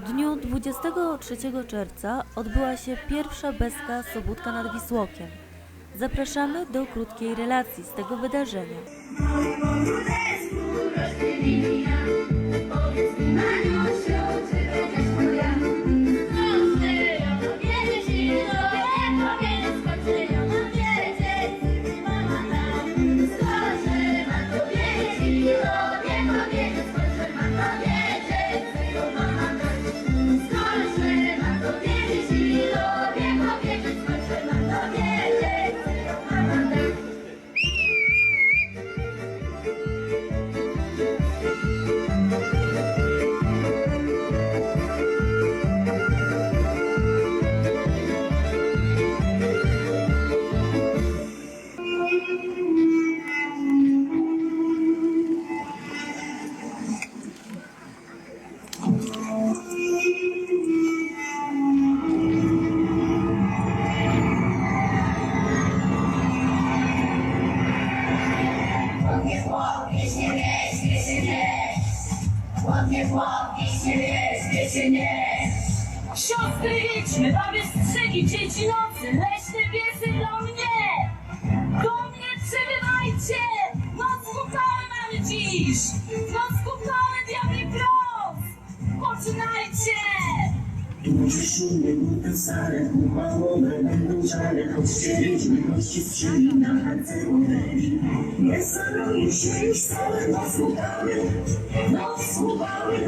W dniu 23 czerwca odbyła się pierwsza Beska Sobótka nad Wisłokiem. Zapraszamy do krótkiej relacji z tego wydarzenia. Łapie chłop, jeśli wiesz, wiecie nie. Siostry, jedźmy, bawię strzegi, dzieci nocy, leśne piesy Szumie, buty stare, upalone będą czary, chodźcie wiedźmy, gości strzeli na harcerzu deli. Nie staruje się już całe noc udały, noc udały.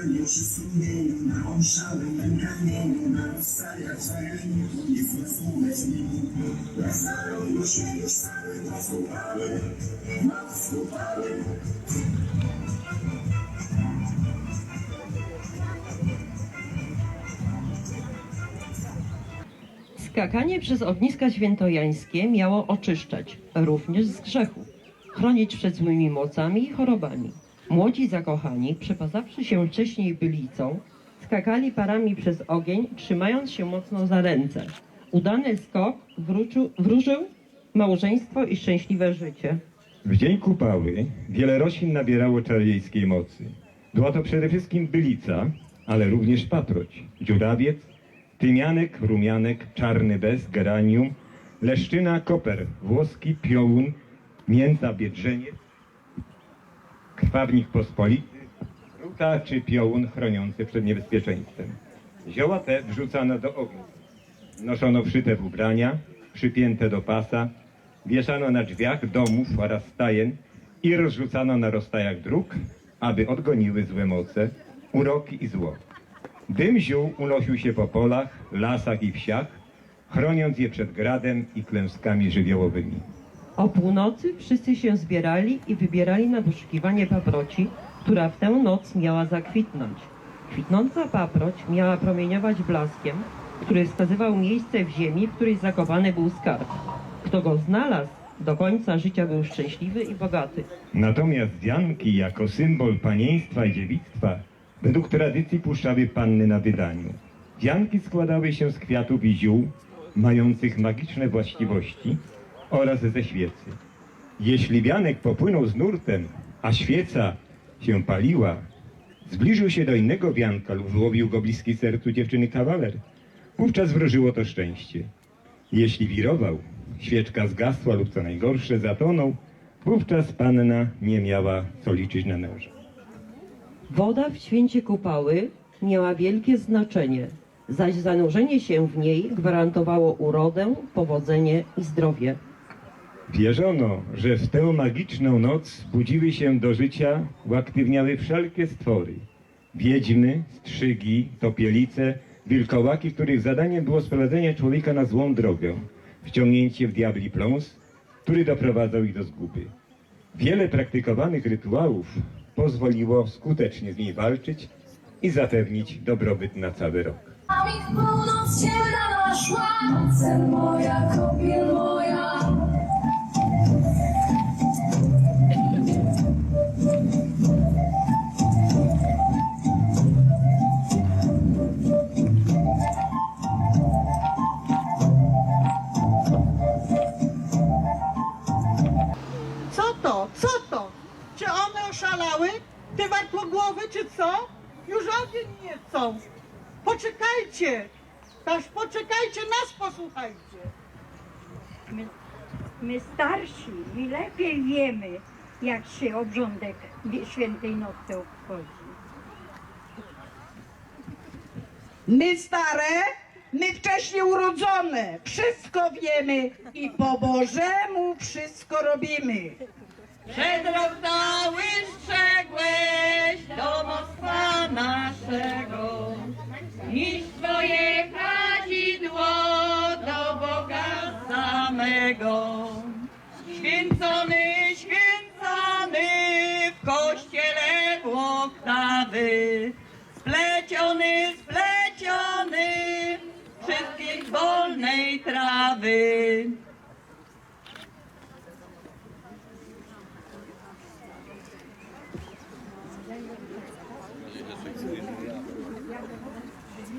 Na wolaniu się strumieniu, na oszałym kamieniu, na rozstajach wzajemnie, jest rozumać mi. Nie staruje się już całe noc udały, noc udały. Skakanie przez ogniska świętojańskie miało oczyszczać, również z grzechu, chronić przed złymi mocami i chorobami. Młodzi zakochani, przepasawszy się wcześniej bylicą, skakali parami przez ogień, trzymając się mocno za ręce. Udany skok wrócił, wróżył małżeństwo i szczęśliwe życie. W dzień kupały wiele roślin nabierało czarodziejskiej mocy. Była to przede wszystkim bylica, ale również paproć, dziurawiec, tymianek, rumianek, czarny bez, geranium, leszczyna, koper, włoski, piołun, mięta, biedrzeniec, krwawnik pospolity, ruta czy piołun chroniący przed niebezpieczeństwem. Zioła te wrzucano do ognia. Noszono wszyte w ubrania, przypięte do pasa, wieszano na drzwiach domów oraz stajen i rozrzucano na rozstajach dróg, aby odgoniły złe moce, uroki i zło. Dym ziół unosił się po polach, lasach i wsiach, chroniąc je przed gradem i klęskami żywiołowymi. O północy wszyscy się zbierali i wybierali na poszukiwanie paproci, która w tę noc miała zakwitnąć. Kwitnąca paproć miała promieniować blaskiem, który wskazywał miejsce w ziemi, w której zakopany był skarb. Kto go znalazł, do końca życia był szczęśliwy i bogaty. Natomiast wianki jako symbol panieństwa i dziewictwa według tradycji puszczały panny na wydaniu. Wianki składały się z kwiatów i ziół mających magiczne właściwości oraz ze świecy. Jeśli wianek popłynął z nurtem, a świeca się paliła, zbliżył się do innego wianka lub złowił go bliski sercu dziewczyny kawaler, wówczas wróżyło to szczęście. Jeśli wirował, świeczka zgasła lub co najgorsze zatonął, wówczas panna nie miała co liczyć na męża. Woda w święcie kupały miała wielkie znaczenie, zaś zanurzenie się w niej gwarantowało urodę, powodzenie i zdrowie. Wierzono, że w tę magiczną noc budziły się do życia, uaktywniały wszelkie stwory. Wiedźmy, strzygi, topielice, wilkołaki, których zadaniem było sprowadzenie człowieka na złą drogę, wciągnięcie w diabli pląs, który doprowadzał ich do zguby. Wiele praktykowanych rytuałów pozwoliło skutecznie z niej walczyć i zapewnić dobrobyt na cały rok. A północ ciemna naszła, moja, kopiel moja. Co? Już ogień nie chcą. Poczekajcie. Toż poczekajcie, nas posłuchajcie. My, my starsi i lepiej wiemy, jak się obrządek świętej nocy obchodzi. My stare, my wcześniej urodzone, wszystko wiemy i po Bożemu wszystko robimy. Przedrok cały strzegłeś domostwa naszego. Niż twoje kadzidło do Boga samego. Święcony, święcony w kościele Włoktawy. Spleciony, spleciony wszystkich wolnej trawy.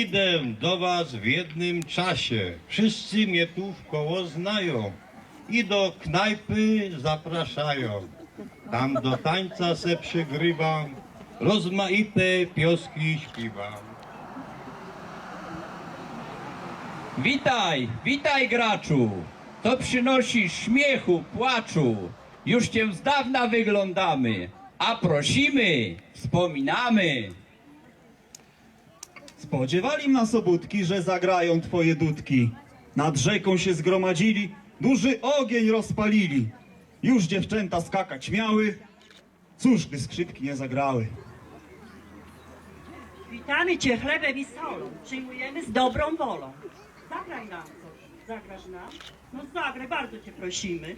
Idę do was w jednym czasie. Wszyscy mnie tu w koło znają i do knajpy zapraszają. Tam do tańca se przygrywam, rozmaite pioski śpiewam. Witaj, witaj graczu! To przynosisz śmiechu, płaczu. Już cię z dawna wyglądamy, a prosimy, wspominamy. Spodziewali nas obudki, że zagrają twoje dudki. Nad rzeką się zgromadzili, duży ogień rozpalili. Już dziewczęta skakać miały, cóż gdy skrzypki nie zagrały. Witamy Cię chlebem i solą, przyjmujemy z dobrą wolą. Zagraj nam coś. Zagrasz nam? No zagraj, bardzo Cię prosimy.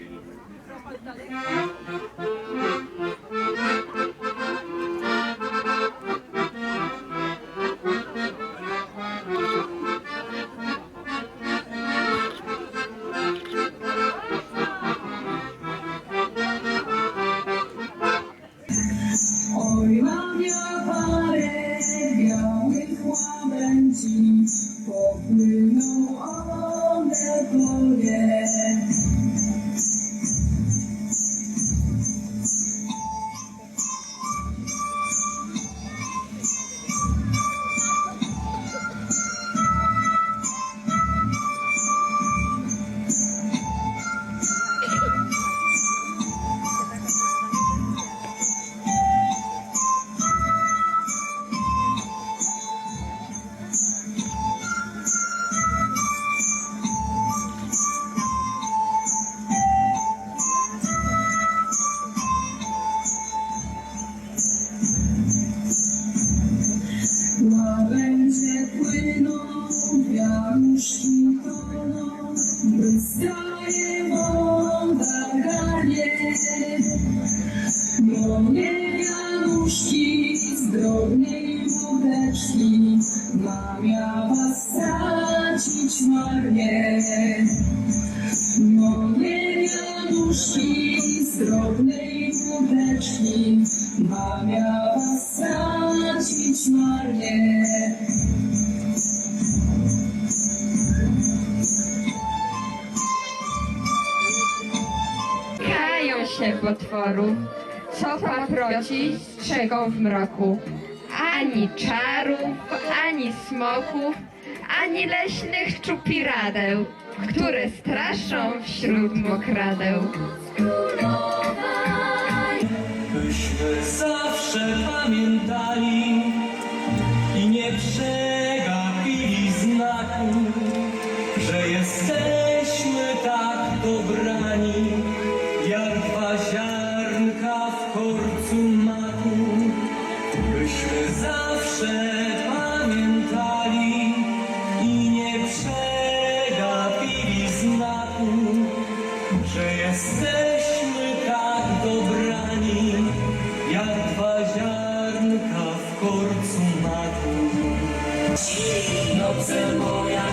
Wianuszki z drobnej wódeczki, mam ja was stracić marnie. Moje wianuszki z drobnej wódeczki, mam ja was stracić marnie. Kają się potworu, co paproci strzegą w mroku. Ani czarów, ani smoków, ani leśnych czupiradeł, które straszą wśród mokradeł. Byśmy zawsze pamiętali i nie przegapili korcu na dół. Noce moja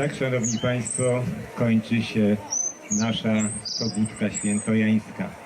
tak, Szanowni Państwo, kończy się nasza pobudka świętojańska.